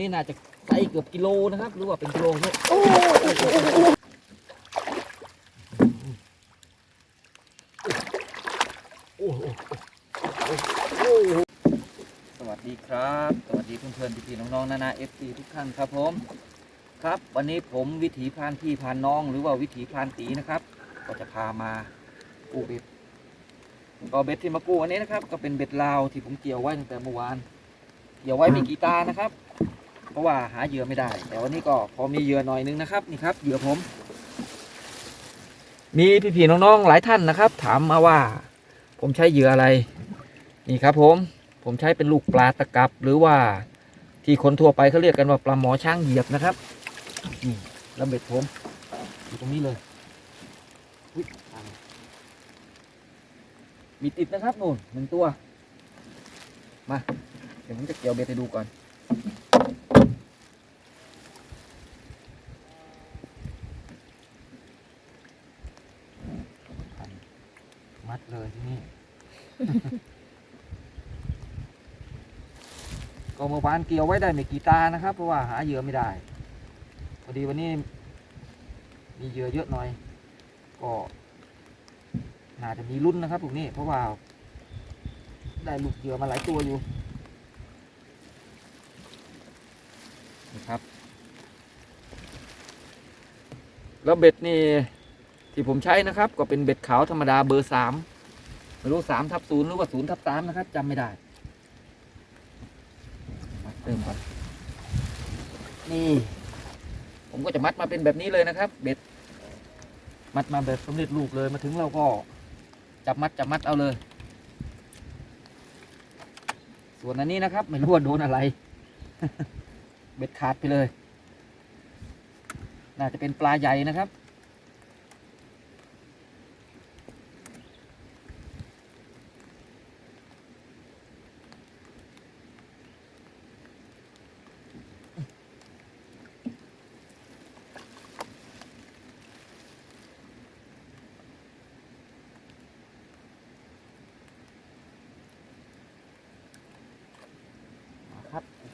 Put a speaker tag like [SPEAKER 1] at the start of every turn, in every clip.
[SPEAKER 1] นี้น่าจะไกลเกือบกิโลนะครับ หรือว่าเป็นกิโลเนี่ย
[SPEAKER 2] โอ้โอ้
[SPEAKER 1] โหสวัสดีครับ สวัสดีเพื่อนๆพี่ๆน้องๆนานาเอฟซีทุกท่านครับผม ครับวันนี้ผมวิถีพานพี่พานน้องหรือว่าวิถีพานตีนะครับ ก็จะพามากู้เบ็ดก็เบ็ดที่มากู้วันนี้นะครับ ก็เป็นเบ็ดลาวที่ผมเกี่ยวไว้ตั้งแต่เมื่อวาน เกี่ยวไว้มีกีตาร์นะครับ เพราะว่าหาเหยื่อไม่ได้ แต่วันนี้ก็พอมีเหยื่อหน่อยนึงนะครับนี่ครับเหยื่อผม มีพี่ๆน้องๆหลายท่านนะครับ ถามมาว่า ผมใช้เหยื่ออะไร นี่ครับ ผมผมใช้เป็นลูกปลาตะกับ หรือว่าที่คนทั่วไปเขาเรียกกันว่าปลาหมอช้างเหยียบนะครับนี่ลำเบ็ดผมอยู่ตรงนี้เลยมีติดนะครับนู่นหนึ่งตัว มา เดี๋ยวผมจะเกี่ยวเบ็ดให้ดูก่อน ดเลยที่นี่ ก็เมื่อวานเกี่ยวไว้ได้ไม่กี่ตานะครับ เพราะว่าหาเหยื่อไม่ได้ พอดีวันนี้ มีเหยื่อเยอะหน่อย ก็น่าจะมีรุ่นนะครับพวกนี้ เพราะว่า ได้ลูกเหยื่อมาหลายตัวอยู่นี่ครับ แล้วเบ็ดนี่ ที่ผมใช้นะครับ ก็เป็นเบ็ดขาวธรรมดาเบอร์สามไม่รู้สามทับศูนย์หรือว่าศูนย์ทับสามนะครับจำไม่ได้เติมก่อนนี่ผมก็จะมัดมาเป็นแบบนี้เลยนะครับ เบ็ด มัดมาแบบสำเร็จรูปเลยมาถึงเราก็จับมัดจับมัดเอาเลย ส่วนอันนี้นะครับ ไม่รู้ว่าโดนอะไร เบ็ดขาดไปเลย น่าจะเป็นปลาใหญ่นะครับ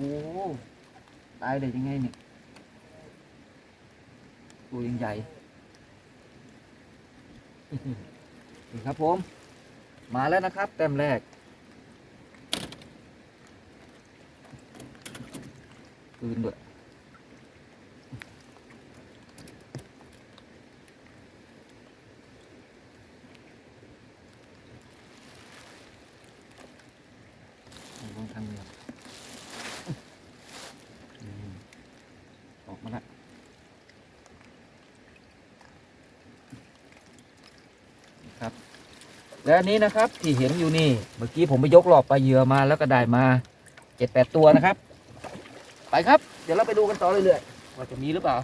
[SPEAKER 1] หตายได้ยังไงเนี่ยตัวยังใหญ่นี่ครับผม มาแล้วนะครับ แต้มแรกปืนด้วยลงทางเรืออืมออกมาละ ครับ และอันนี้นะครับที่เห็นอยู่นี่เมื่อกี้ผมไปยกหลอบปลาเหยื่อมาแล้วก็ได้มาเจ็ดแปดตัวนะครับ ไปครับ เดี๋ยวเราไปดูกันต่อเรื่อยๆว่าจะมีหรือเปล่า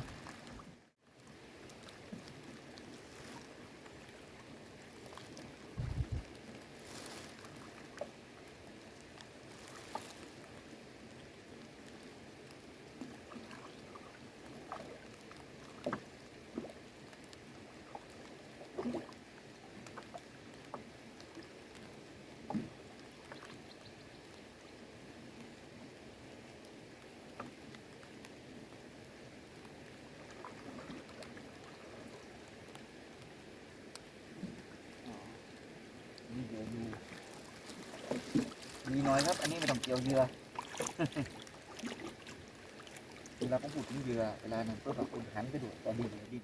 [SPEAKER 1] มีน้อยครับ อันนี้ไม่ต้องเกี่ยวเหยื่อเวลาผมพูดถึงเหยื่อเวลานั้นก็แบบคุณหันไปดูตอนนี้เหยื่อดิ้น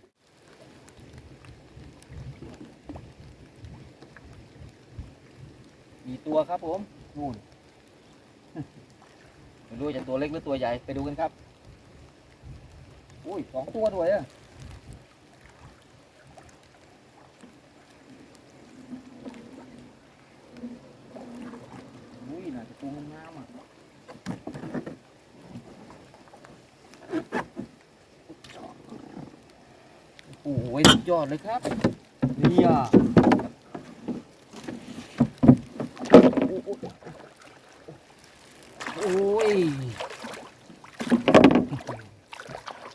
[SPEAKER 1] มีตัวครับผมนู่นไม่รู้จะตัวเล็กหรือตัวใหญ่ไปดูกันครับ อุ้ยสองตัวด้วยอะอุ้ยน่าจะตัวงามๆอะ โอ้โหสุดยอดเลยครับเนี่ยโอ้ย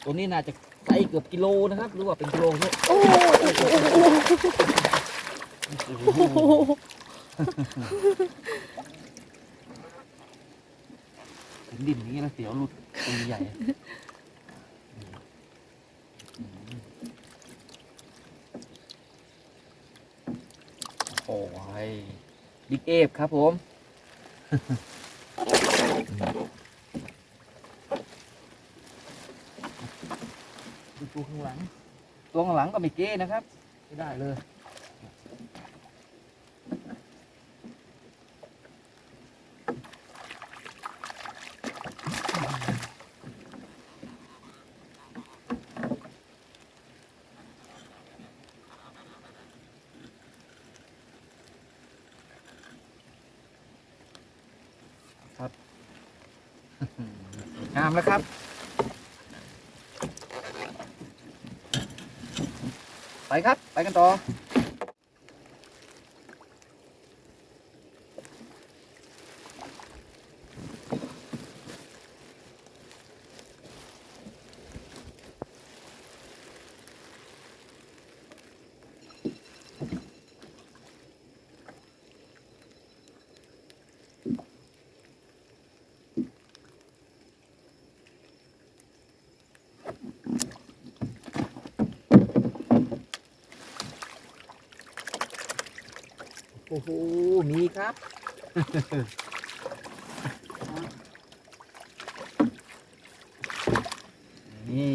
[SPEAKER 1] ตัวนี้น่าจะไกลเกือบกิโลนะครับ หรือว่าเป็นกิโลเนี่ย
[SPEAKER 2] โอ้โห
[SPEAKER 1] โอ้โหเห็นดินนี้นะเสียวหลุดตัวใหญ่โอ้ ยบิ๊กเอฟครับผมดูตัวข้างหลัง ตัวข้างหลังก็ไม่เก้นะครับ ไม่ได้เลย ครับงามแล้วครับ ไปครับ ไปกันต่อ อ้โห มีครับ นี่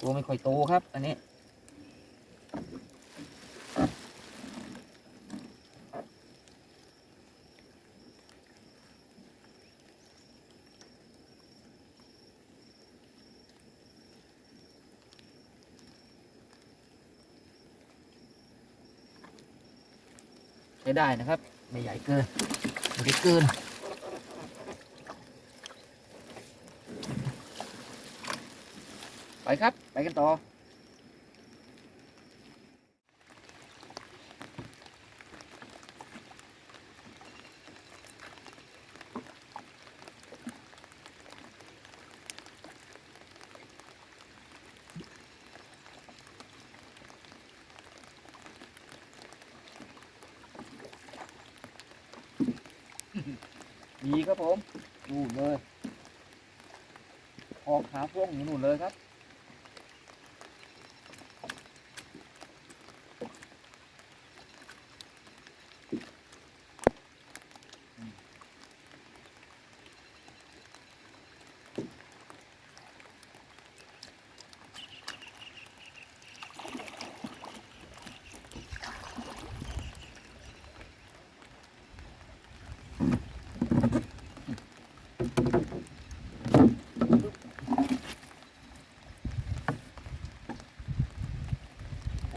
[SPEAKER 1] ตัวไม่ค่อยโตครับ อันนี้ ใช้ได้นะครับ ไม่ใหญ่เกินไม่ได้เกินไปครับ ไปกันต่อ ดีครับผมนู่นเลยออกขาพ่วงอยู่นู่นเลยครับ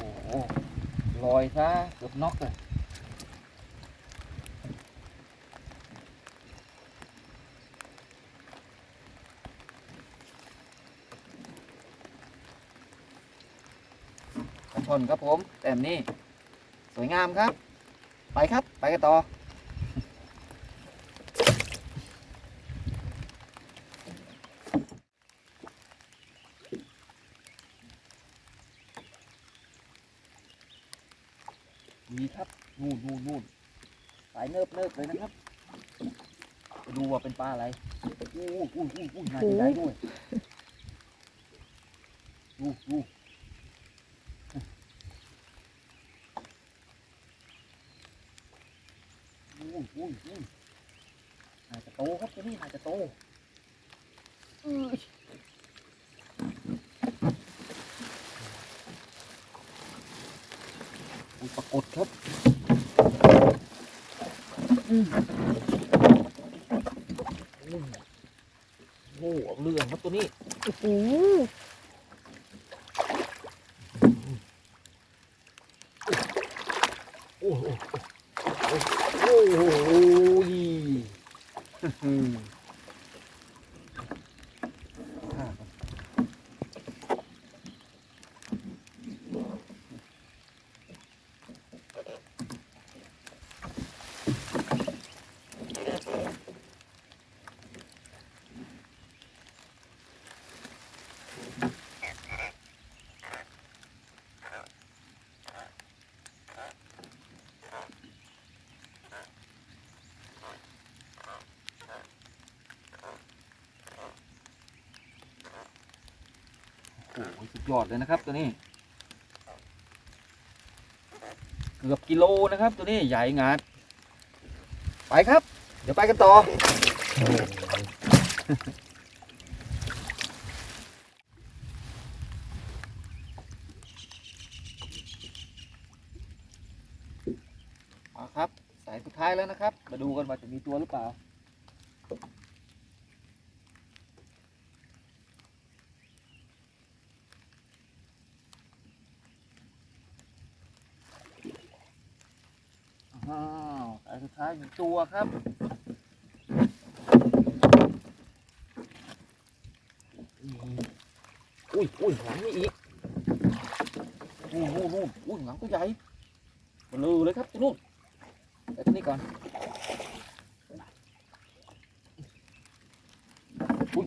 [SPEAKER 1] โอ้โหลอยซะเกือบน็อกเลยกระชอนครับผม แต้มนี่ สวยงามครับ ไปครับ ไปกันต่อ มีครับ นู่นนู่นนู่นสายเนิบเนิบเลยนะครับไปดูว่าเป็นปลาอะไรอู้อู้อู้อู้น่าจะได้ด้วยดูดูอู้อู้อู้น่าจะโตครับตัวนี้น่าจะโตอื้ออุ้ยปรากฏครับอืม โอ้โหเอาเรื่องครับตัวนี้
[SPEAKER 2] โอ้โห
[SPEAKER 1] โอ้โหโอ้โห ยอดเลยนะครับตัวนี้ เกือบกิโลนะครับ ตัวนี้ใหญ่งาดไปครับ เดี๋ยวไปกันต่อ มาครับ สายสุดท้ายแล้วนะครับ มาดูกันว่าจะมีตัวหรือเปล่า อ้าวสายสุดท้ายอยู่ตัวครับอุ้ยอุ้ยหลังนี่อีกนู่นนู่นนู่นอุ้ยหลังตัวใหญ่มาเลยเลยครับตัวนู่นแต่ตัวนี้ก่อนอุ้ย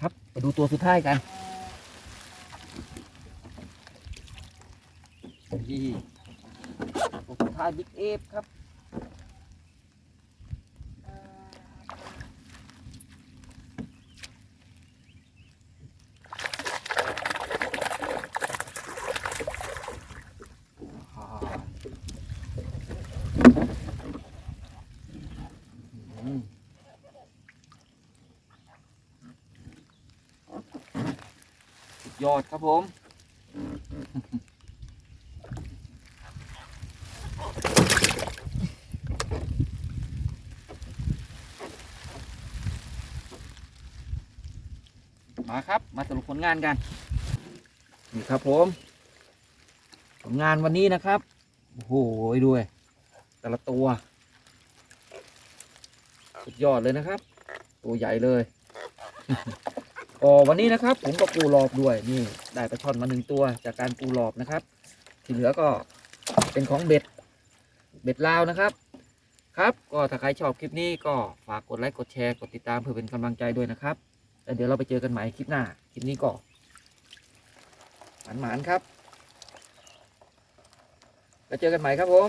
[SPEAKER 1] ครับ ไปดูตัวสุดท้ายกันนี่ตัวสุดท้ายบิ๊กเอฟครับ อดครับผมมาครับ มาสรุปผลงานกัน นี่ครับผม ผลงานวันนี้นะครับ โอ้โหด้วย แต่ละตัว สุดยอดเลยนะครับ ตัวใหญ่เลย ก็วันนี้นะครับ ผมก็ปูรอบด้วยนี่ได้ปลาช่อนมาหนึ่งตัวจากการปูรอบนะครับ ที่เหลือก็เป็นของเบ็ดเบ็ดลาวนะครับ ครับ ก็ถ้าใครชอบคลิปนี้ก็ฝากกดไลค์กดแชร์กดติดตามเพื่อเป็นกำลังใจด้วยนะครับแล้วเดี๋ยวเราไปเจอกันใหม่คลิปหน้าคลิปนี้ก็หมานๆครับแล้วเจอกันใหม่ครับผม